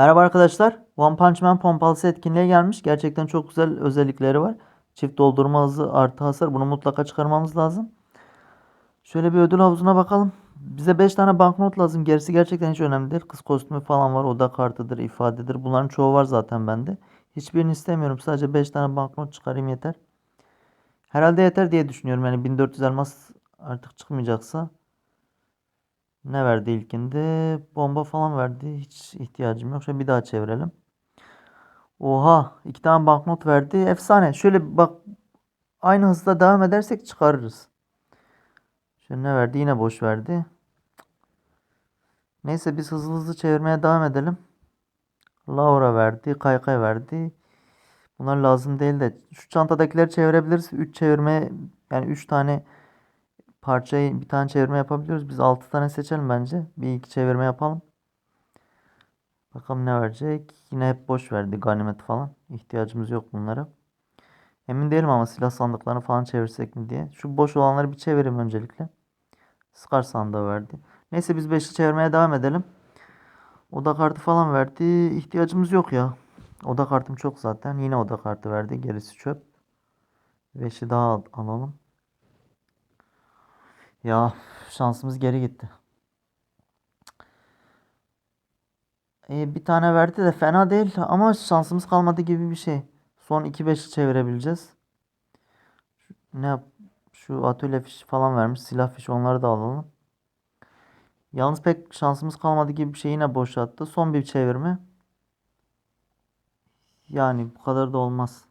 Merhaba arkadaşlar. One Punch Man pompalısı etkinliğe gelmiş. Gerçekten çok güzel özellikleri var. Çift doldurma hızı artı hasar. Bunu mutlaka çıkarmamız lazım. Şöyle bir ödül havuzuna bakalım. Bize 5 tane banknot lazım. Gerisi gerçekten hiç önemli değil. Kız kostümü falan var. Oda kartıdır, ifadedir. Bunların çoğu var zaten bende. Hiçbirini istemiyorum. Sadece 5 tane banknot çıkarayım yeter. Herhalde yeter diye düşünüyorum. Yani 1400 elmas artık çıkmayacaksa. Ne verdi ilkinde? Bomba falan verdi. Hiç ihtiyacım yok. Şöyle bir daha çevirelim. Oha. iki tane banknot verdi. Efsane. Şöyle bak. Aynı hızla devam edersek çıkarırız. Şöyle ne verdi? Yine boş verdi. Neyse biz hızlı hızlı çevirmeye devam edelim. Laura verdi. Kaykay verdi. Bunlar lazım değil de. Şu çantadakileri çevirebiliriz. 3 çevirme yani 3 tane parçayı bir tane çevirme yapabiliyoruz. Biz 6 tane seçelim bence. Bir iki çevirme yapalım. Bakalım ne verecek. Yine hep boş verdi ganimet falan. İhtiyacımız yok bunlara. Emin değilim ama silah sandıklarını falan çevirsek mi diye. Şu boş olanları bir çevireyim öncelikle. Scar sandığı verdi. Neyse biz 5'i çevirmeye devam edelim. Oda kartı falan verdi. İhtiyacımız yok ya. Oda kartım çok zaten. Yine oda kartı verdi. Gerisi çöp. 5'i daha al- alalım. Ya şansımız geri gitti. E, bir tane verdi de fena değil ama şansımız kalmadı gibi bir şey. Son 2-5'i çevirebileceğiz. Şu- ne yap? Şu atölye fişi falan vermiş. Silah fişi onları da alalım. Yalnız pek şansımız kalmadı gibi bir şey yine boşalttı. Son bir çevirme. Yani bu kadar da olmaz.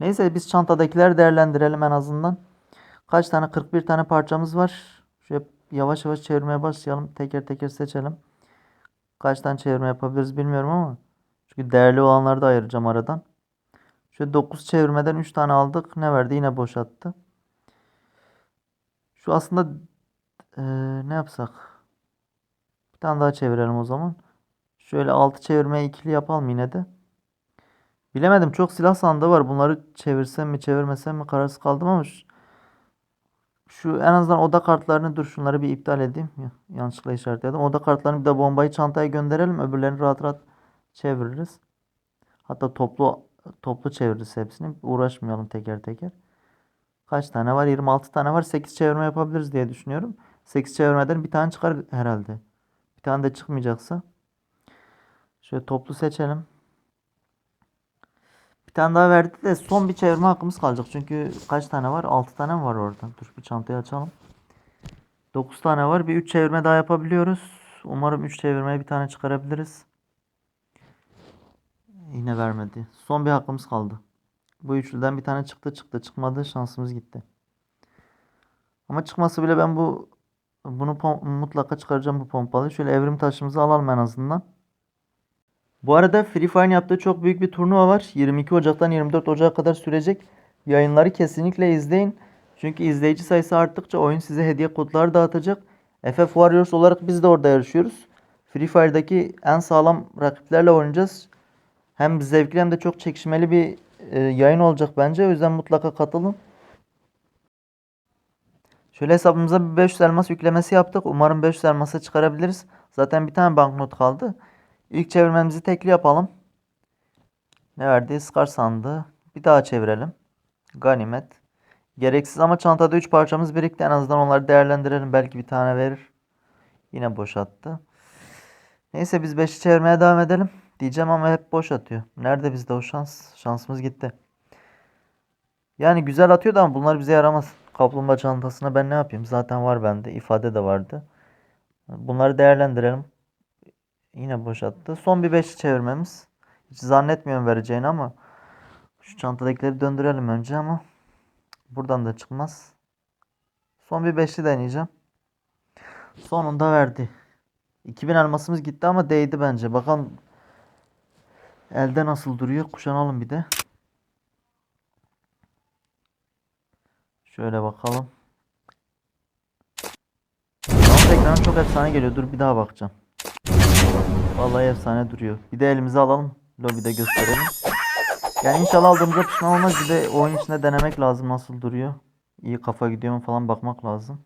Neyse biz çantadakileri değerlendirelim en azından. Kaç tane? 41 tane parçamız var. Şöyle yavaş yavaş çevirmeye başlayalım. Teker teker seçelim. Kaç tane çevirme yapabiliriz bilmiyorum ama. Çünkü değerli olanları da ayıracağım aradan. Şöyle 9 çevirmeden 3 tane aldık. Ne verdi? Yine boşalttı. Şu aslında eee, ne yapsak? Bir tane daha çevirelim o zaman. Şöyle 6 çevirmeye ikili yapalım yine de. Bilemedim. Çok silah sandığı var. Bunları çevirsem mi çevirmesem mi kararsız kaldım ama şu, en azından oda kartlarını dur şunları bir iptal edeyim. Ya, yanlışlıkla işaretledim. Oda kartlarını bir de bombayı çantaya gönderelim. Öbürlerini rahat rahat çeviririz. Hatta toplu toplu çeviririz hepsini. Uğraşmayalım teker teker. Kaç tane var? 26 tane var. 8 çevirme yapabiliriz diye düşünüyorum. 8 çevirmeden bir tane çıkar herhalde. Bir tane de çıkmayacaksa. Şöyle toplu seçelim. Bir tane daha verdi de son bir çevirme hakkımız kalacak. Çünkü kaç tane var? 6 tane mi var orada? Dur bir çantayı açalım. 9 tane var. Bir 3 çevirme daha yapabiliyoruz. Umarım 3 çevirmeye bir tane çıkarabiliriz. Yine vermedi. Son bir hakkımız kaldı. Bu üçlüden bir tane çıktı çıktı. Çıkmadı. Şansımız gitti. Ama çıkması bile ben bu bunu mutlaka çıkaracağım bu pompalı. Şöyle evrim taşımızı alalım en azından. Bu arada Free Fire'ın yaptığı çok büyük bir turnuva var. 22 Ocak'tan 24 Ocak'a kadar sürecek. Yayınları kesinlikle izleyin. Çünkü izleyici sayısı arttıkça oyun size hediye kodları dağıtacak. FF Warriors olarak biz de orada yarışıyoruz. Free Fire'daki en sağlam rakiplerle oynayacağız. Hem zevkli hem de çok çekişmeli bir e, yayın olacak bence. O yüzden mutlaka katılın. Şöyle hesabımıza bir 500 elmas yüklemesi yaptık. Umarım 500 elmasa çıkarabiliriz. Zaten bir tane banknot kaldı. İlk çevirmemizi tekli yapalım. Ne verdi? Scar sandığı. Bir daha çevirelim. Ganimet. Gereksiz ama çantada 3 parçamız birikti. En azından onları değerlendirelim. Belki bir tane verir. Yine boş attı. Neyse biz 5'i çevirmeye devam edelim. Diyeceğim ama hep boş atıyor. Nerede bizde o şans? Şansımız gitti. Yani güzel atıyordu ama bunlar bize yaramaz. Kaplumbağa çantasına ben ne yapayım? Zaten var bende. ifade de vardı. Bunları değerlendirelim. Yine boş attı. Son bir 5'i çevirmemiz. Hiç zannetmiyorum vereceğini ama şu çantadakileri döndürelim önce ama buradan da çıkmaz. Son bir 5'li deneyeceğim. Sonunda verdi. 2000 elmasımız gitti ama değdi bence. Bakalım elde nasıl duruyor. Kuşanalım bir de. Şöyle bakalım. Sound ekranı çok efsane geliyor. Dur bir daha bakacağım. Vallahi efsane duruyor. Bir de elimize alalım. Lobide gösterelim. Yani inşallah aldığımıza pişman olmaz. Bir de oyun içinde denemek lazım nasıl duruyor. İyi kafa gidiyor mu falan bakmak lazım.